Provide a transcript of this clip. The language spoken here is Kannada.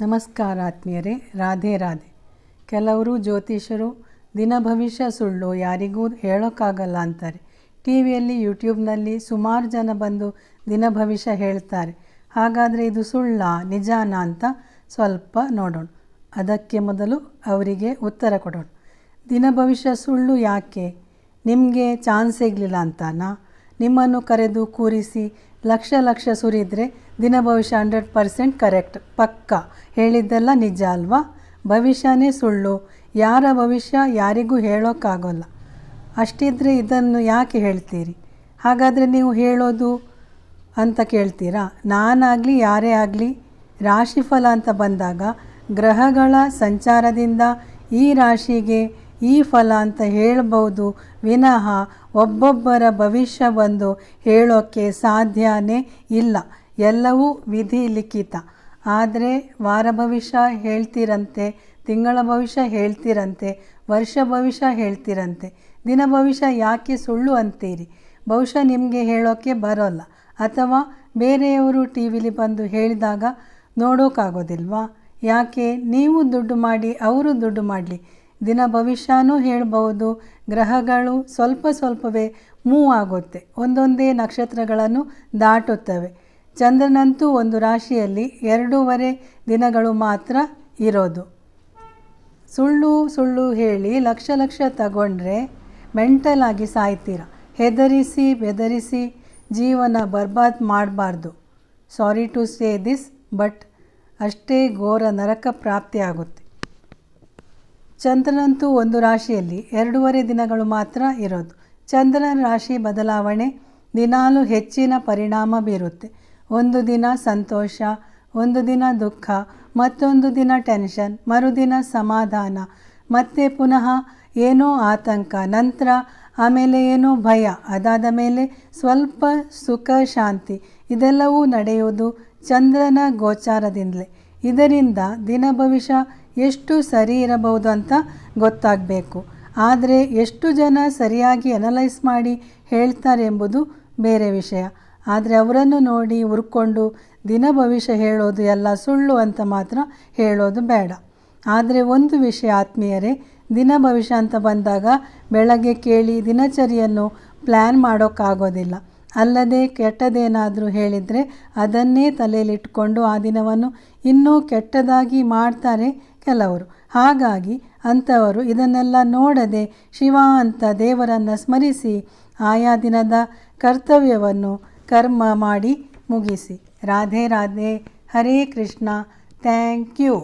ನಮಸ್ಕಾರ ಆತ್ಮೀಯರೇ, ರಾಧೆ ರಾಧೆ. ಕೆಲವರು ಜ್ಯೋತಿಷರು ದಿನ ಭವಿಷ್ಯ ಸುಳ್ಳು ಯಾರಿಗೂ ಹೇಳೋಕ್ಕಾಗಲ್ಲ ಅಂತಾರೆ. ಟಿ ವಿಯಲ್ಲಿ, ಯೂಟ್ಯೂಬ್ನಲ್ಲಿ ಸುಮಾರು ಜನ ಬಂದು ದಿನ ಭವಿಷ್ಯ ಹೇಳ್ತಾರೆ. ಹಾಗಾದರೆ ಇದು ಸುಳ್ಳ, ನಿಜಾನ ಅಂತ ಸ್ವಲ್ಪ ನೋಡೋಣ. ಅದಕ್ಕೆ ಮೊದಲು ಅವರಿಗೆ ಉತ್ತರ ಕೊಡೋಣ. ದಿನ ಭವಿಷ್ಯ ಸುಳ್ಳು ಯಾಕೆ? ನಿಮಗೆ ಚಾನ್ಸ್ ಸಿಗಲಿಲ್ಲ ಅಂತಾನಾ? ನಿಮ್ಮನ್ನು ಕರೆದು ಕೂರಿಸಿ ಲಕ್ಷ ಲಕ್ಷ ಸುರಿದರೆ ದಿನ ಭವಿಷ್ಯ ಹಂಡ್ರೆಡ್ ಪರ್ಸೆಂಟ್ ಕರೆಕ್ಟ್, ಪಕ್ಕ. ಹೇಳಿದ್ದೆಲ್ಲ ನಿಜ ಅಲ್ವಾ? ಭವಿಷ್ಯನೇ ಸುಳ್ಳು. ಯಾರ ಭವಿಷ್ಯ ಯಾರಿಗೂ ಹೇಳೋಕ್ಕಾಗೋಲ್ಲ. ಅಷ್ಟಿದ್ರೆ ಇದನ್ನು ಯಾಕೆ ಹೇಳ್ತೀರಿ? ಹಾಗಾದರೆ ನೀವು ಹೇಳೋದು ಅಂತ ಕೇಳ್ತೀರಾ? ನಾನಾಗಲಿ, ಯಾರೇ ಆಗಲಿ, ರಾಶಿಫಲ ಅಂತ ಬಂದಾಗ ಗ್ರಹಗಳ ಸಂಚಾರದಿಂದ ಈ ರಾಶಿಗೆ ಈ ಫಲ ಅಂತ ಹೇಳ್ಬೋದು ವಿನಃ ಒಬ್ಬೊಬ್ಬರ ಭವಿಷ್ಯ ಬಂದು ಹೇಳೋಕ್ಕೆ ಸಾಧ್ಯನೇ ಇಲ್ಲ. ಎಲ್ಲವೂ ವಿಧಿ ಲಿಖಿತ. ಆದರೆ ವಾರ ಭವಿಷ್ಯ ಹೇಳ್ತೀರಂತೆ, ತಿಂಗಳ ಭವಿಷ್ಯ ಹೇಳ್ತೀರಂತೆ, ವರ್ಷ ಭವಿಷ್ಯ ಹೇಳ್ತೀರಂತೆ, ದಿನ ಭವಿಷ್ಯ ಯಾಕೆ ಸುಳ್ಳು ಅಂತೀರಿ? ಬಹುಶಃ ನಿಮಗೆ ಹೇಳೋಕ್ಕೆ ಬರೋಲ್ಲ. ಅಥವಾ ಬೇರೆಯವರು ಟಿ ವಿಲಿ ಬಂದು ಹೇಳಿದಾಗ ನೋಡೋಕ್ಕಾಗೋದಿಲ್ವಾ ಯಾಕೆ? ನೀವು ದುಡ್ಡು ಮಾಡಿ, ಅವರು ದುಡ್ಡು ಮಾಡಲಿ. ದಿನ ಭವಿಷ್ಯನೂ ಹೇಳಬಹುದು, ಗ್ರಹಗಳು ಸ್ವಲ್ಪ ಸ್ವಲ್ಪವೇ ಮೂವ್ ಆಗುತ್ತೆ. ಒಂದೊಂದೇ ನಕ್ಷತ್ರಗಳನ್ನು ದಾಟುತ್ತವೆ. ಚಂದ್ರನಂತೂ ಒಂದು ರಾಶಿಯಲ್ಲಿ ಎರಡೂವರೆ ದಿನಗಳು ಮಾತ್ರ ಇರೋದು. ಸುಳ್ಳು ಸುಳ್ಳು ಹೇಳಿ ಲಕ್ಷ ಲಕ್ಷ ತಗೊಂಡ್ರೆ ಮೆಂಟಲಾಗಿ ಸಾಯ್ತೀರ. ಹೆದರಿಸಿ ಬೆದರಿಸಿ ಜೀವನ ಬರ್ಬಾದ್ ಮಾಡಬಾರ್ದು. Sorry to say this, but ಅಷ್ಟೇ ಘೋರ ನರಕ ಪ್ರಾಪ್ತಿಯಾಗುತ್ತೆ ಚಂದ್ರನಂತೂ ಒಂದು ರಾಶಿಯಲ್ಲಿ ಎರಡೂವರೆ ದಿನಗಳು ಮಾತ್ರ ಇರೋದು. ಚಂದ್ರನ ರಾಶಿ ಬದಲಾವಣೆ ದಿನಾಲೂ ಹೆಚ್ಚಿನ ಪರಿಣಾಮ ಬೀರುತ್ತೆ. ಒಂದು ದಿನ ಸಂತೋಷ, ಒಂದು ದಿನ ದುಃಖ, ಮತ್ತೊಂದು ದಿನ ಟೆನ್ಷನ್ ಮರುದಿನ ಸಮಾಧಾನ. ಮತ್ತೆ ಪುನಃ ಏನೋ ಆತಂಕ, ನಂತರ ಆಮೇಲೆ ಏನೋ ಭಯ, ಅದಾದ ಮೇಲೆ ಸ್ವಲ್ಪ ಸುಖ, ಶಾಂತಿ. ಇದೆಲ್ಲವೂ ನಡೆಯುವುದು ಚಂದ್ರನ ಗೋಚಾರದಿಂದಲೇ. ಇದರಿಂದ ದಿನ ಭವಿಷ್ಯ ಎಷ್ಟು ಸರಿ ಇರಬಹುದು ಅಂತ ಗೊತ್ತಾಗಬೇಕು. ಆದರೆ ಎಷ್ಟು ಜನ ಸರಿಯಾಗಿ ಅನಲೈಸ್ ಮಾಡಿ ಹೇಳ್ತಾರೆ ಎಂಬುದು ಬೇರೆ ವಿಷಯ. ಆದರೆ ಅವರನ್ನು ನೋಡಿ ಉರ್ಕೊಂಡು ದಿನ ಭವಿಷ್ಯ ಹೇಳೋದು ಎಲ್ಲ ಸುಳ್ಳು ಅಂತ ಮಾತ್ರ ಹೇಳೋದು ಬೇಡ. ಆದರೆ ಒಂದು ವಿಷಯ ಆತ್ಮೀಯರೇ, ದಿನ ಭವಿಷ್ಯ ಅಂತ ಬಂದಾಗ ಬೆಳಗ್ಗೆ ಕೇಳಿ ದಿನಚರಿಯನ್ನು ಪ್ಲ್ಯಾನ್ ಮಾಡೋಕ್ಕಾಗೋದಿಲ್ಲ. ಅಲ್ಲದೆ ಕೆಟ್ಟದೇನಾದರೂ ಹೇಳಿದರೆ ಅದನ್ನೇ ತಲೆಯಲ್ಲಿಟ್ಕೊಂಡು ಆ ದಿನವನ್ನು ಇನ್ನೂ ಕೆಟ್ಟದಾಗಿ ಮಾಡ್ತಾರೆ ಕೆಲವರು. ಹಾಗಾಗಿ ಅಂಥವರು ಇದನ್ನೆಲ್ಲ ನೋಡದೆ ಶಿವ ಅಂತ ದೇವರನ್ನು ಸ್ಮರಿಸಿ ಆಯಾ ದಿನದ ಕರ್ತವ್ಯವನ್ನು ಕರ್ಮ ಮಾಡಿ ಮುಗಿಸಿ ರಾಧೆ ರಾಧೆ ಹರೇ ಕೃಷ್ಣ ಥ್ಯಾಂಕ್ ಯು